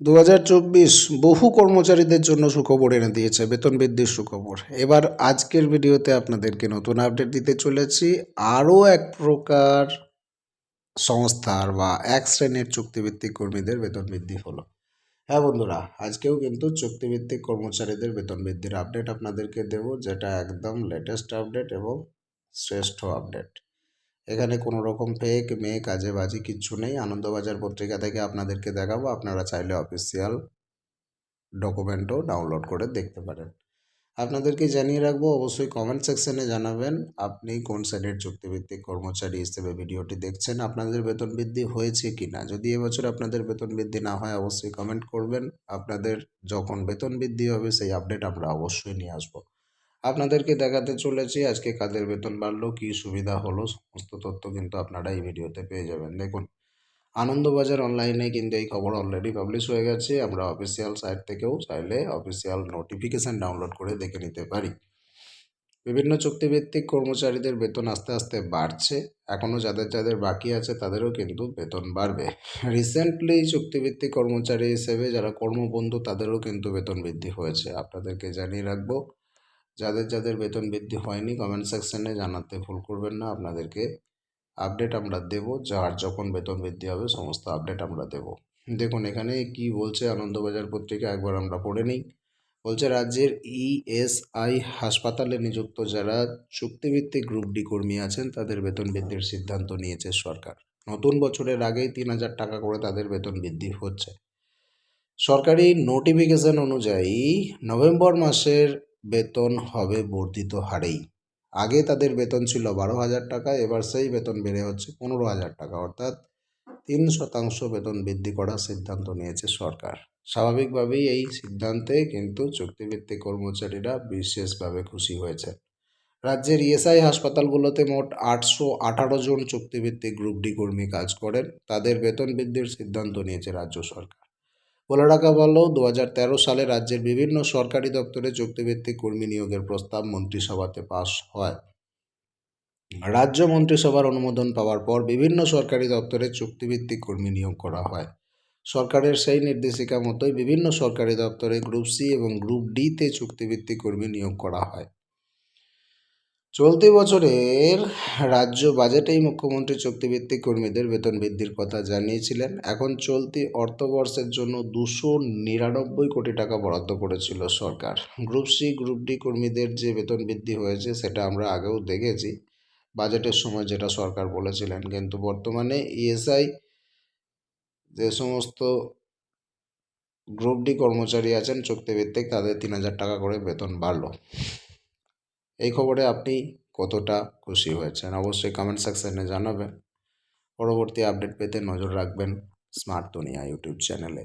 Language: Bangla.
দু হাজার চব্বিশ বহু কর্মচারীদের জন্য সুখবর এনে দিয়েছে বেতন বৃদ্ধির সুখবর। এবার আজকের ভিডিওতে আপনাদেরকে নতুন আপডেট দিতে চলেছি। আরও এক প্রকার সংস্থার বা এক শ্রেণির চুক্তিভিত্তিক কর্মীদের বেতন বৃদ্ধি হলো। হ্যাঁ বন্ধুরা, আজকেও কিন্তু চুক্তিভিত্তিক কর্মচারীদের বেতন বৃদ্ধির আপডেট আপনাদেরকে দেব, যেটা একদম লেটেস্ট আপডেট এবং শ্রেষ্ঠ আপডেট এখানে কোনো রকম ফেক মেক কাজে বাজি কিচ্ছু নেই। আনন্দবাজার পত্রিকা থেকে আপনাদেরকে দেখাবো। আপনারা চাইলে অফিসিয়াল ডকুমেন্টও ডাউনলোড করে দেখতে পারেন। আপনাদেরকে জানিয়ে রাখব, অবশ্যই কমেন্ট সেকশনে জানাবেন, আপনি কোন শ্রেণির চুক্তিভিত্তিক কর্মচারী হিসেবে ভিডিওটি দেখছেন, আপনাদের বেতন বৃদ্ধি হয়েছে কি না যদি এবছর আপনাদের বেতন বৃদ্ধি না হয়, অবশ্যই কমেন্ট করবেন। আপনাদের যখন বেতন বৃদ্ধি হবে, সেই আপডেট আমরা অবশ্যই নিয়ে আসব। আপনাদেরকে দেখাতে চলেছি, আজকে কাদের বেতন বাড়লো, কী সুবিধা হলো, সমস্ত তথ্য কিন্তু আপনারা এই ভিডিওতে পেয়ে যাবেন। দেখুন, আনন্দবাজার অনলাইনে কিন্তু এই খবর অলরেডি পাবলিশ হয়ে গেছে, আমরা অফিসিয়াল সাইট থেকেও চাইলে অফিসিয়াল নোটিফিকেশান ডাউনলোড করে দেখে নিতে পারি। বিভিন্ন চুক্তিভিত্তিক কর্মচারীদের বেতন আস্তে আস্তে বাড়ছে এখনও যাদের যাদের বাকি আছে তাদেরও কিন্তু বেতন বাড়বে। রিসেন্টলি চুক্তিভিত্তিক কর্মচারী হিসেবে যারা কর্মবন্ধু তাদেরও কিন্তু বেতন বৃদ্ধি হয়েছে। আপনাদেরকে জানিয়ে রাখব যাদের যাদের বেতন বৃদ্ধি হয়নি কমেন্ট সেকশনে জানাতে ভুল করবেন না। আপনাদেরকে আপডেট আমরা দেব। যার যখন বেতন বৃদ্ধি হবে, সমস্ত আপডেট আমরা দেব। দেখুন, এখানে কি বলছে আনন্দবাজার পত্রিকা, একবার আমরা পড়ে নিই। বলছে, রাজ্যের ইএসআই হাসপাতালে নিযুক্ত যারা চুক্তিভিত্তিক গ্রুপ ডি কর্মী আছেন, তাদের বেতন বৃদ্ধির সিদ্ধান্ত নিয়েছে সরকার। নতুন বছরের আগেই তিন হাজার টাকা করে তাদের বেতন বৃদ্ধি হচ্ছে। সরকারি নোটিফিকেশন অনুযায়ী নভেম্বর মাসের বেতন হবে বর্ধিত হারেই। আগে তাদের বেতন ছিল বারো হাজার টাকা, এবার সেই বেতন বেড়ে হচ্ছে পনেরো হাজার টাকা। অর্থাৎ তিন শতাংশ বেতন বৃদ্ধি করার সিদ্ধান্ত নিয়েছে সরকার। স্বাভাবিকভাবেই এই সিদ্ধান্তে কিন্তু চুক্তিভিত্তিক কর্মচারীরা বিশেষভাবে খুশি হয়েছে রাজ্যের ইএসআই হাসপাতালগুলোতে মোট আটশো আঠারো জন চুক্তিভিত্তিক গ্রুপ ডি কর্মী কাজ করেন। তাদের বেতন বৃদ্ধির সিদ্ধান্ত নিয়েছে রাজ্য সরকার। বলে রাখা ভালো দু সালে রাজ্যের বিভিন্ন সরকারি দপ্তরে চুক্তিভিত্তিক কর্মী নিয়োগের প্রস্তাব মন্ত্রিসভাতে পাশ হয়। রাজ্য মন্ত্রিসভার অনুমোদন পাওয়ার পর বিভিন্ন সরকারি দপ্তরে চুক্তিভিত্তিক কর্মী নিয়োগ করা হয়। সরকারের সেই নির্দেশিকা মতোই বিভিন্ন সরকারি দপ্তরে গ্রুপ সি এবং গ্রুপ ডিতে চুক্তিভিত্তিক কর্মী নিয়োগ করা হয়। চলতি বছরের রাজ্য বাজেটেই মুখ্যমন্ত্রী চুক্তিভিত্তিক কর্মীদের বেতন বৃদ্ধির কথা জানিয়েছিলেন। এখন চলতি অর্থবর্ষের জন্য দুশো নিরানব্বই কোটি টাকা বরাদ্দ করেছিল সরকার। গ্রুপ সি, গ্রুপ ডি কর্মীদের যে বেতন বৃদ্ধি হয়েছে, সেটা আমরা আগেও দেখেছি। বাজেটের সময় যেটা সরকার বলেছিলেন, কিন্তু বর্তমানে ইএসআই যে সমস্ত গ্রুপ ডি কর্মচারী আছেন, চুক্তিভিত্তিক, তাদের তিন হাজার টাকা করে বেতন বাড়লো। এই খবরে আপনি কতটা খুশি হয়েছেন? অবশ্যই কমেন্ট সেকশনে জানাবেন। পরবর্তী আপডেট পেতে নজর রাখবেন স্মার্ট দুনিয়া ইউটিউব চ্যানেলে